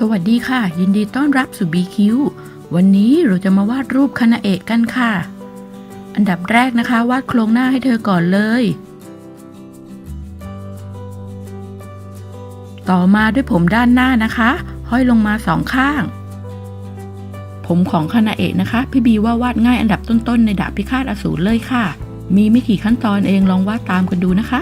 สวัสดีค่ะ ยินดีต้อนรับสู่ BQ วันนี้เราจะมาวาดรูปคานาเอะกันค่ะ อันดับแรกนะคะ วาดโครงหน้าให้เธอก่อนเลย ต่อมาด้วยผมด้านหน้านะคะ ห้อยลงมาสองข้าง ผมของคานาเอะนะคะ พี่บีว่าวาดง่ายอันดับต้นๆ ในดาบพิฆาตอสูรเลยค่ะ มีไม่กี่ขั้นตอนเองลองวาดตามกันดูนะคะ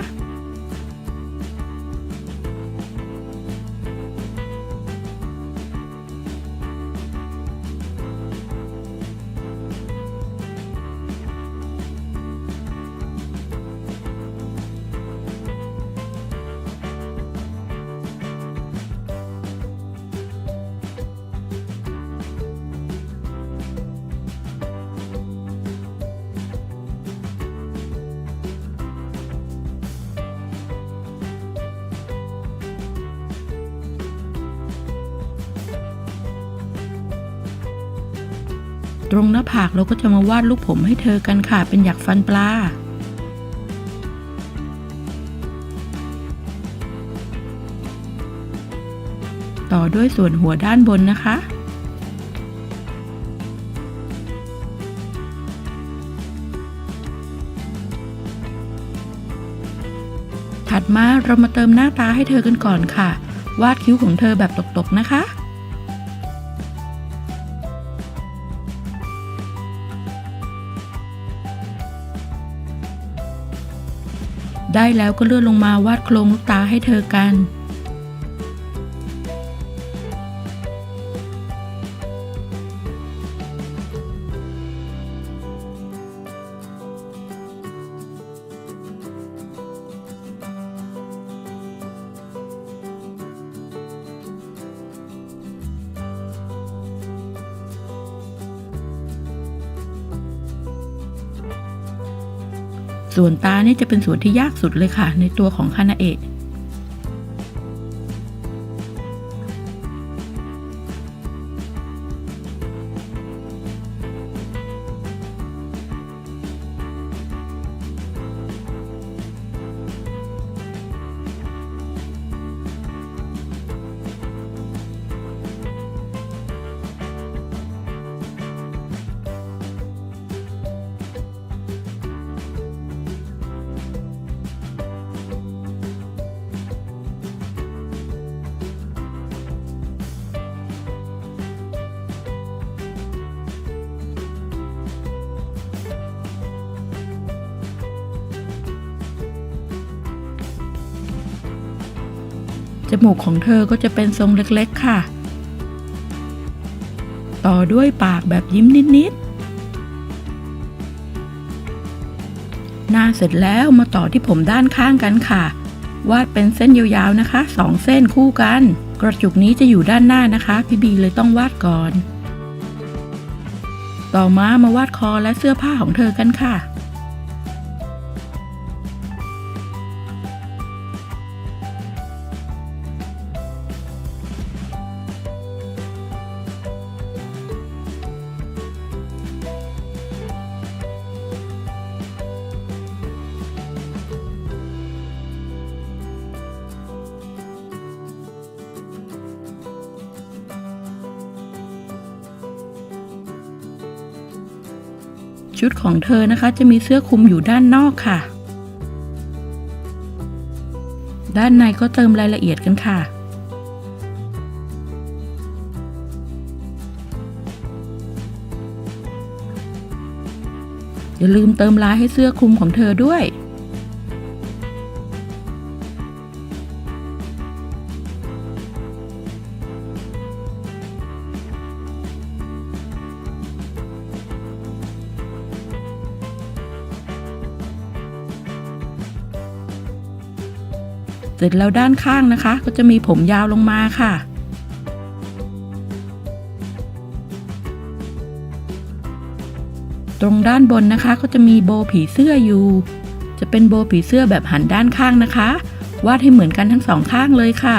ตรงหน้าผากเราก็จะมาวาดลูกผมให้เธอกันค่ะ เป็นหยักฟันปลาต่อด้วยส่วนหัวด้านบนนะคะ ถัดมาเรามาเติมหน้าตาให้เธอกันก่อนค่ะ วาดคิ้วของเธอแบบตกๆนะคะ ได้แล้วก็เลื่อนลงมาวาดโครงลูกตาให้เธอกัน ส่วนตาเนี่ยจะเป็นส่วนที่ยากสุดเลยค่ะ ในตัวของคานาเอะ จมูกของเธอก็จะเป็นทรงเล็กๆค่ะ ต่อด้วยปากแบบยิ้มนิดๆ หน้าเสร็จแล้วมาต่อที่ผมด้านข้างกันค่ะ วาดเป็นเส้นยาวๆนะคะสองเส้นคู่กัน กระจุกนี้จะอยู่ด้านหน้านะคะ พี่บีเลยต้องวาดก่อน ต่อมามาวาดคอและเสื้อผ้าของเธอกันค่ะ ชุดของเธอนะคะ จะมีเสื้อคลุมอยู่ด้านนอกค่ะ ด้านในก็เติมรายละเอียดกันค่ะอย่าลืมเติมลายให้เสื้อคลุมของเธอด้วย ร็จแล้วด้านข้างนะคะ ก็จะมีผมยาวลงมาค่ะ ตรงด้านบนนะคะก็จะมีโบผีเสื้ออยู่ จะเป็นโบผีเสื้อแบบหันด้านข้างนะคะ วาดให้เหมือนกันทั้งสองข้างเลยค่ะ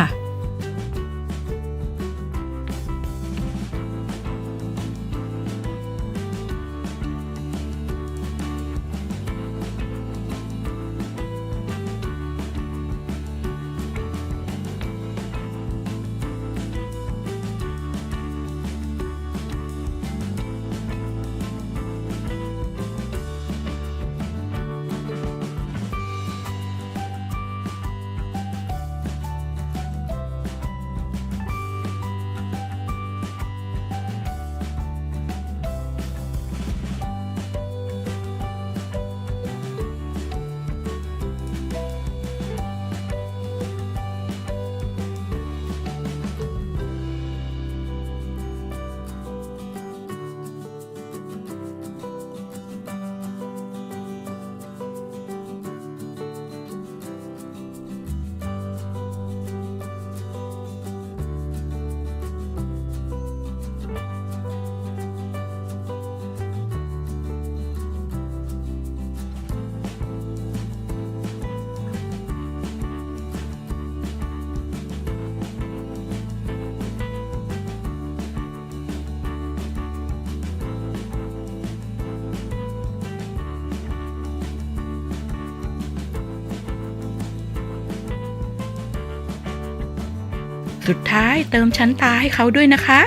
สุดท้ายเติมชั้นตาให้เขาด้วยนะคะ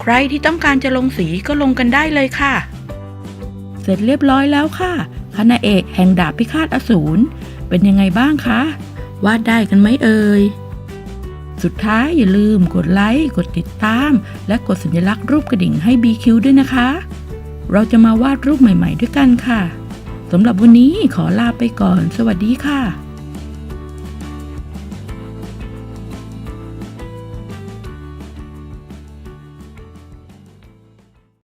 ใครที่ต้องการจะลงสีก็ลงกันได้เลยค่ะ เสร็จเรียบร้อยแล้วค่ะคณะเอกแห่งดาบพิฆาตอสูรเป็นยังไงบ้างคะวาดได้กันไหมเอ่ยสุดท้ายอย่าลืมกดไลค์ กดติดตาม และกดสัญลักษณ์รูปกระดิ่งให้ BQ ด้วยนะคะ เราจะมาวาดรูปใหม่ๆด้วยกันค่ะ สำหรับวันนี้ขอลาไปก่อน สวัสดีค่ะ